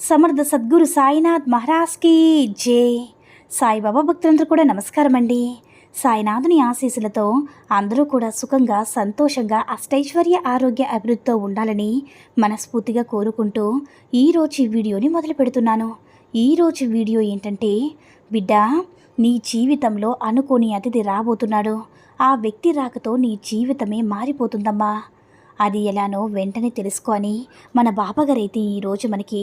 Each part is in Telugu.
సమర్థ సద్గురు సాయినాథ్ మహారాజ్కి జే. సాయిబాబా భక్తులందరూ కూడా నమస్కారం అండి సాయినాథుని ఆశీస్సులతో అందరూ కూడా సుఖంగా సంతోషంగా అష్టైశ్వర్య ఆరోగ్య అభివృద్ధితో ఉండాలని మనస్ఫూర్తిగా కోరుకుంటూ ఈరోజు ఈ వీడియోని మొదలు పెడుతున్నాను. ఈరోజు వీడియో ఏంటంటే బిడ్డ నీ జీవితంలో అనుకోని అతిథి రాబోతున్నాడు. ఆ వ్యక్తి రాకతో నీ జీవితమే మారిపోతుందమ్మా. అది ఎలానో వెంటనే తెలుసుకొని మన బాబాగారైతే ఈరోజు మనకి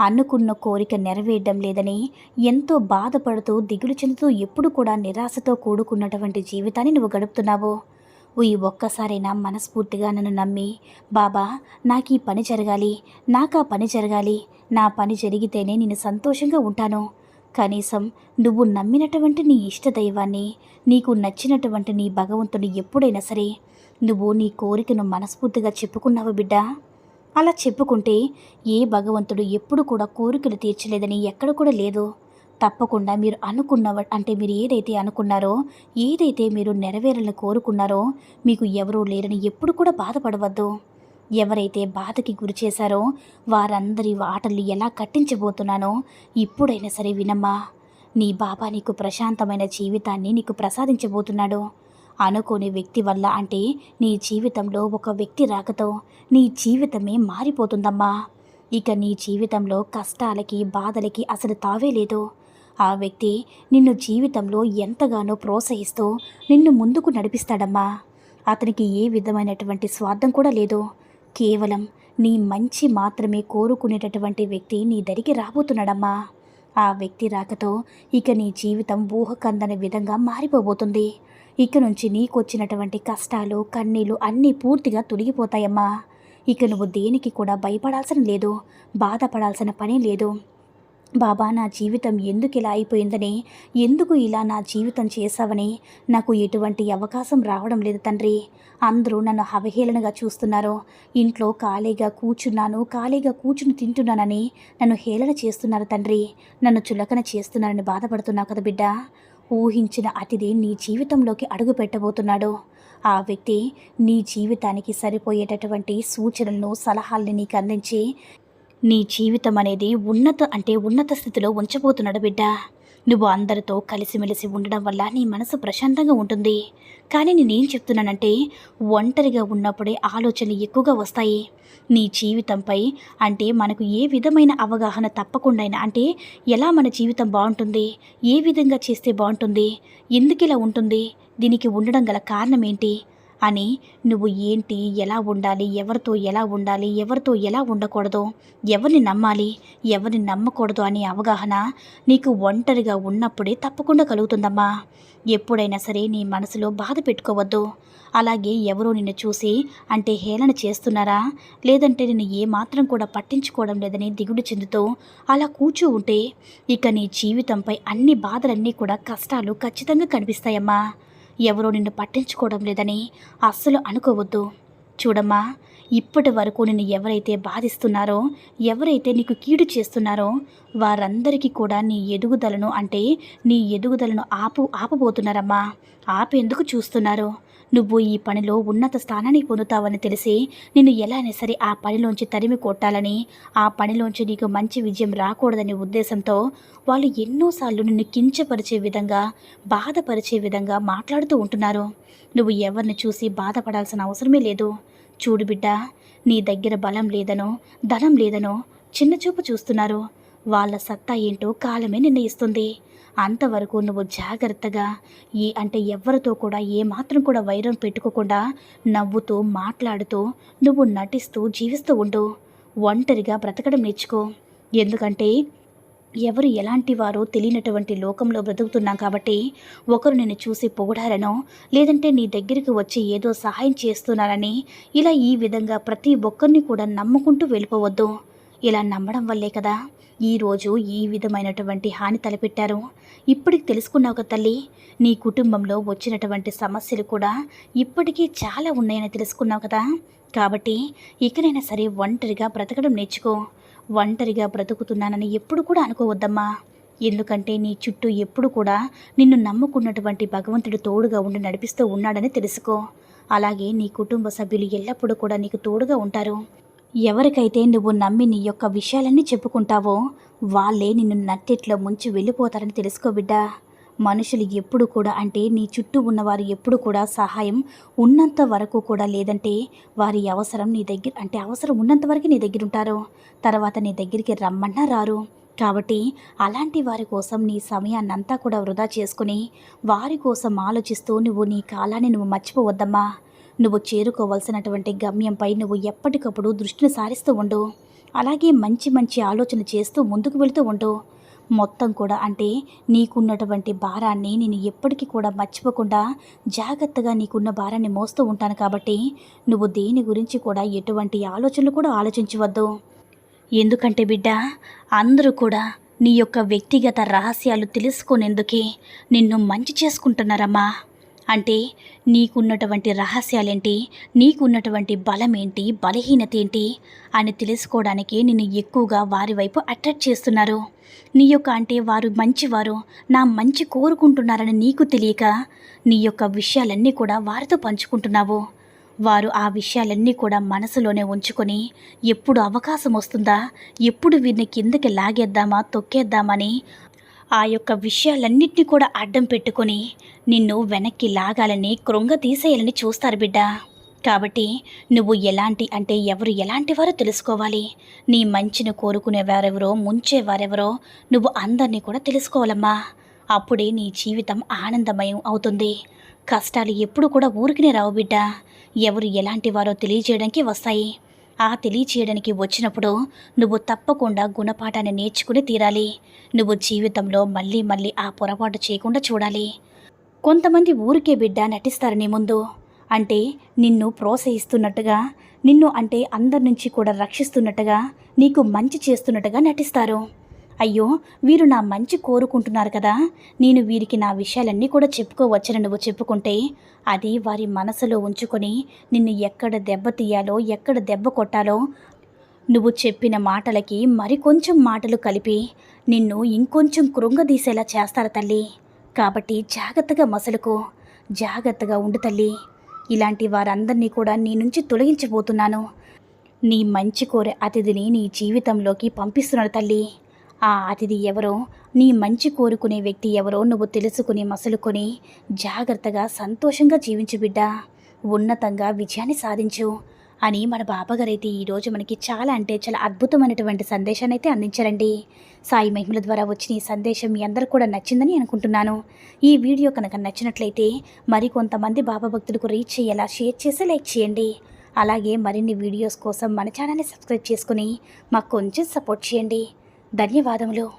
అనుకున్న కోరిక నెరవేయడం లేదని ఎంతో బాధపడుతూ దిగులు చెందుతూ ఎప్పుడు కూడా నిరాశతో కూడుకున్నటువంటి జీవితాన్ని నువ్వు గడుపుతున్నావు. ఈ ఒక్కసారైనా మనస్ఫూర్తిగా నన్ను నమ్మి బాబా నాకు ఈ పని జరగాలి నాకు ఆ పని జరగాలి నా పని జరిగితేనే నేను సంతోషంగా ఉంటాను. కనీసం నువ్వు నమ్మినటువంటి నీ ఇష్ట దైవాన్ని నీకు నచ్చినటువంటి నీ భగవంతుని ఎప్పుడైనా సరే నువ్వు నీ కోరికను మనస్ఫూర్తిగా చెప్పుకున్నావు బిడ్డా? అలా చెప్పుకుంటే ఏ భగవంతుడు ఎప్పుడు కూడా కోరికలు తీర్చలేదని ఎక్కడ కూడా లేదు. తప్పకుండా మీరు అనుకున్న అంటే మీరు ఏదైతే అనుకున్నారో ఏదైతే మీరు నెరవేరని కోరుకున్నారో మీకు ఎవరూ లేరని ఎప్పుడు కూడా బాధపడవద్దు. ఎవరైతే బాధకి గురి చేశారో వారందరి ఆటలు ఎలా కట్టించబోతున్నానో ఇప్పుడైనా సరే వినమ్మా. నీ బాబా నీకు ప్రశాంతమైన జీవితాన్ని నీకు ప్రసాదించబోతున్నాడు. అనుకోని వ్యక్తి వల్ల అంటే నీ జీవితంలో ఒక వ్యక్తి రాకతో నీ జీవితమే మారిపోతుందమ్మా. ఇక నీ జీవితంలో కష్టాలకి బాధలకి అసలు తావే లేదు. ఆ వ్యక్తి నిన్ను జీవితంలో ఎంతగానో ప్రోత్సహిస్తూ నిన్ను ముందుకు నడిపిస్తాడమ్మా. అతనికి ఏ విధమైనటువంటి స్వార్థం కూడా లేదు. కేవలం నీ మంచి మాత్రమే కోరుకునేటటువంటి వ్యక్తి నీ దరికి రాబోతున్నాడమ్మా. ఆ వ్యక్తి రాకతో ఇక నీ జీవితం ఊహకందని విధంగా మారిపోబోతుంది. ఇక నుంచి నీకొచ్చినటువంటి కష్టాలు కన్నీళ్ళు అన్నీ పూర్తిగా తొలగిపోతాయమ్మా. ఇక నువ్వు దేనికి కూడా భయపడాల్సిన లేదు బాధపడాల్సిన పని లేదు. బాబా నా జీవితం ఎందుకు ఇలా అయిపోయిందని ఎందుకు ఇలా నా జీవితం చేశావని నాకు ఎటువంటి అవకాశం రావడం లేదు తండ్రి. అందరూ నన్ను అవహేళనగా చూస్తున్నారు. ఇంట్లో ఖాళీగా కూర్చున్నాను ఖాళీగా కూర్చుని తింటున్నానని నన్ను హేళన చేస్తున్నారు తండ్రి. నన్ను చులకన చేస్తున్నారని బాధపడుతున్నావు కదా బిడ్డ. ఊహించిన అతిథి నీ జీవితంలోకి అడుగు పెట్టబోతున్నాడు ఆ వ్యక్తి నీ జీవితానికి సరిపోయేటటువంటి సూచనలను సలహాల్ని నీకు అందించి నీ జీవితం అనేది ఉన్నత అంటే ఉన్నత స్థితిలో ఉంచబోతున్నాడు బిడ్డ. నువ్వు అందరితో కలిసిమెలిసి ఉండడం వల్ల నీ మనసు ప్రశాంతంగా ఉంటుంది. కానీ నేనేం చెప్తున్నానంటే ఒంటరిగా ఉన్నప్పుడే ఆలోచనలు ఎక్కువగా వస్తాయి. నీ జీవితంపై అంటే మనకు ఏ విధమైన అవగాహన తప్పకుండా అంటే ఎలా మన జీవితం బాగుంటుంది? ఏ విధంగా చేస్తే బాగుంటుంది? ఎందుకు ఇలా ఉంటుంది? దీనికి ఉండడం గల కారణం ఏంటి అని నువ్వు ఏంటి ఎలా ఉండాలి ఎవరితో ఎలా ఉండాలి ఎవరితో ఎలా ఉండకూడదు ఎవరిని నమ్మాలి ఎవరిని నమ్మకూడదు అనే అవగాహన నీకు ఒంటరిగా ఉన్నప్పుడే తప్పకుండా కలుగుతుందమ్మా. ఎప్పుడైనా సరే నీ మనసులో బాధ పెట్టుకోవద్దు. అలాగే ఎవరో నిన్ను చూసి అంటే హేళన చేస్తున్నారా? లేదంటే నిన్ను ఏమాత్రం కూడా పట్టించుకోవడం లేదని దిగుడు చెందుతూ అలా కూర్చో ఉంటే ఇక నీ జీవితంపై అన్ని బాధలన్నీ కూడా కష్టాలు ఖచ్చితంగా కనిపిస్తాయమ్మా. ఎవరో నిన్ను పట్టించుకోవడం లేదని అస్సలు అనుకోవద్దు. చూడమ్మా ఇప్పటి వరకు నిన్ను ఎవరైతే బాధిస్తున్నారో ఎవరైతే నీకు కీడు చేస్తున్నారో వారందరికీ కూడా నీ ఎదుగుదలను అంటే నీ ఎదుగుదలను ఆపు ఆపబోతున్నారమ్మా. ఆపేందుకు చూస్తున్నారు? నువ్వు ఈ పనిలో ఉన్నత స్థానాన్ని పొందుతావని తెలిసి నిన్ను ఎలా అయినా సరే ఆ పనిలోంచి తరిమి కొట్టాలని ఆ పనిలోంచి నీకు మంచి విజయం రాకూడదనే ఉద్దేశంతో వాళ్ళు ఎన్నోసార్లు నిన్ను కించపరిచే విధంగా బాధపరిచే విధంగా మాట్లాడుతూ ఉంటున్నారు. నువ్వు ఎవరిని చూసి బాధపడాల్సిన అవసరమే లేదు. చూడు బిడ్డ నీ దగ్గర బలం లేదనో ధనం లేదనో చిన్న చూపు చూస్తున్నారు. వాళ్ళ సత్తా ఏంటో కాలమే నిర్ణయిస్తుంది. అంతవరకు నువ్వు జాగ్రత్తగా ఈ అంటే ఎవరితో కూడా ఏ మాత్రం కూడా వైరం పెట్టుకోకుండా నవ్వుతూ మాట్లాడుతూ నువ్వు నటిస్తూ జీవిస్తూ ఉండు. ఒంటరిగా బ్రతకడం నేర్చుకో. ఎందుకంటే ఎవరు ఎలాంటి వారో తెలియనటువంటి లోకంలో బ్రతుకుతున్నాం కాబట్టి ఒకరు నిన్ను చూసి పొగడారనో లేదంటే నీ దగ్గరికి వచ్చి ఏదో సహాయం చేస్తున్నారని ఇలా ఈ విధంగా ప్రతి ఒక్కరిని కూడా నమ్ముకుంటూ వెళ్ళిపోవద్దు. ఇలా నమ్మడం వల్లే కదా ఈరోజు ఈ విధమైనటువంటి హాని తలపెట్టారు. ఇప్పటికి తెలుసుకున్నావు కదా తల్లి నీ కుటుంబంలో వచ్చినటువంటి సమస్యలు కూడా ఇప్పటికీ చాలా ఉన్నాయని తెలుసుకున్నావు కదా. కాబట్టి ఇకనైనా సరే ఒంటరిగా బ్రతకడం నేర్చుకో. ఒంటరిగా బ్రతుకుతున్నానని ఎప్పుడు కూడా అనుకోవద్దమ్మా. ఎందుకంటే నీ చుట్టూ ఎప్పుడు కూడా నిన్ను నమ్ముకున్నటువంటి భగవంతుడు తోడుగా ఉండి నడిపిస్తూ ఉన్నాడని తెలుసుకో. అలాగే నీ కుటుంబ సభ్యులు ఎల్లప్పుడూ కూడా నీకు తోడుగా ఉంటారు. ఎవరికైతే నువ్వు నమ్మి నీ యొక్క విషయాలన్నీ చెప్పుకుంటావో వాళ్ళే నిన్ను నట్టెట్లో ముంచి వెళ్ళిపోతారని తెలుసుకో బిడ్డా. మనుషులు ఎప్పుడు కూడా అంటే నీ చుట్టూ ఉన్నవారు ఎప్పుడు కూడా సహాయం ఉన్నంత వరకు కూడా లేదంటే వారి అవసరం నీ దగ్గర అంటే అవసరం ఉన్నంత వరకు నీ దగ్గర ఉంటారు. తర్వాత నీ దగ్గరికి రమ్మన్నా రారు. కాబట్టి అలాంటి వారి కోసం నీ సమయాన్నంతా కూడా వృధా చేసుకుని వారి కోసం ఆలోచిస్తూ నువ్వు నీ కాలాన్ని నువ్వు మర్చిపోవద్దమ్మా. నువ్వు చేరుకోవాల్సినటువంటి గమ్యంపై నువ్వు ఎప్పటికప్పుడు దృష్టిని సారిస్తూ ఉండు. అలాగే మంచి మంచి ఆలోచన చేస్తూ ముందుకు వెళుతూ ఉండు. మొత్తం కూడా అంటే నీకున్నటువంటి భారాన్ని నేను ఎప్పటికీ కూడా మర్చిపోకుండా జాగ్రత్తగా నీకున్న భారాన్ని మోస్తూ ఉంటాను కాబట్టి నువ్వు దేని గురించి కూడా ఎటువంటి ఆలోచనలు కూడా ఆలోచించవద్దు. ఎందుకంటే బిడ్డ అందరూ కూడా నీ యొక్క వ్యక్తిగత రహస్యాలు తెలుసుకునేందుకే నిన్ను మంచి చేసుకుంటున్నారమ్మా. అంటే నీకున్నటువంటి రహస్యాలేంటి? నీకున్నటువంటి బలమేంటి? బలహీనత ఏంటి అని తెలుసుకోవడానికి నిన్ను ఎక్కువగా వారి వైపు అట్రాక్ట్ చేస్తున్నారు. నీ యొక్క అంటే వారు మంచివారు. నా మంచి కోరుకుంటున్నారని నీకు తెలియక నీ యొక్క విషయాలన్నీ కూడా వారితో పంచుకుంటున్నావు. వారు ఆ విషయాలన్నీ కూడా మనసులోనే ఉంచుకొని ఎప్పుడు అవకాశం వస్తుందా? ఎప్పుడు వీరిని కిందకి లాగేద్దామా? తొక్కేద్దామని ఆ యొక్క విషయాలన్నింటినీ కూడా అడ్డం పెట్టుకొని నిన్ను వెనక్కి లాగాలని కృంగ తీసేయాలని చూస్తారు బిడ్డ. కాబట్టి నువ్వు ఎలాంటి అంటే ఎవరు ఎలాంటి వారో తెలుసుకోవాలి. నీ మంచిని కోరుకునే వారెవరో ముంచే వారెవరో నువ్వు అందరినీ కూడా తెలుసుకోవాలమ్మా. అప్పుడే నీ జీవితం ఆనందమయం అవుతుంది. కష్టాలు ఎప్పుడు కూడా ఊరికినే రావు బిడ్డ. ఎవరు ఎలాంటి వారో తెలియజేయడానికి వస్తాయి. ఆ తెలియచేయడానికి వచ్చినప్పుడు నువ్వు తప్పకుండా గుణపాఠాన్ని నేర్చుకుని తీరాలి. నువ్వు జీవితంలో మళ్ళీ మళ్ళీ ఆ పొరపాటు చేయకుండా చూడాలి. కొంతమంది ఊరికే బిడ్డ నటిస్తారు నీ ముందు. అంటే నిన్ను ప్రోత్సహిస్తున్నట్టుగా నిన్ను అంటే అందరి నుంచి కూడా రక్షిస్తున్నట్టుగా నీకు మంచి చేస్తున్నట్టుగా నటిస్తారు. అయ్యో వీరు నా మంచి కోరుకుంటున్నారు కదా. నేను వీరికి నా విషయాలన్నీ కూడా చెప్పుకోవచ్చని నువ్వు చెప్పుకుంటే. అది వారి మనసులో ఉంచుకొని నిన్ను ఎక్కడ దెబ్బ తీయాలో ఎక్కడ దెబ్బ కొట్టాలో నువ్వు చెప్పిన మాటలకి మరికొంచెం మాటలు కలిపి నిన్ను ఇంకొంచెం కృంగదీసేలా చేస్తారు తల్లి. కాబట్టి జాగ్రత్తగా మసలుకో. జాగ్రత్తగా ఉండు తల్లి. ఇలాంటి వారందరినీ కూడా నీ నుంచి తొలగించబోతున్నాను. నీ మంచి కోరే అతిథిని నీ జీవితంలోకి పంపిస్తున్నాడు తల్లి. ఆ అతిథి ఎవరో నీ మంచి కోరుకునే వ్యక్తి ఎవరో నువ్వు తెలుసుకుని మసలుకొని జాగ్రత్తగా సంతోషంగా జీవించు బిడ్డ. ఉన్నతంగా విజయాన్ని సాధించు అని మన బాబాగారైతే ఈరోజు మనకి చాలా అంటే చాలా అద్భుతమైనటువంటి సందేశాన్ని అయితే అందించారండి. సాయి మహిమల ద్వారా వచ్చిన ఈ సందేశం మీ అందరూ కూడా నచ్చిందని అనుకుంటున్నాను. ఈ వీడియో కనుక నచ్చినట్లయితే మరి కొంతమంది బాబా భక్తులకు రీచ్ చేయాలా షేర్ చేసి లైక్ చేయండి. అలాగే మరిన్ని వీడియోస్ కోసం మన ఛానల్ని సబ్స్క్రైబ్ చేసుకుని మాకు కొంచెం సపోర్ట్ చేయండి. ధన్యవాదములు.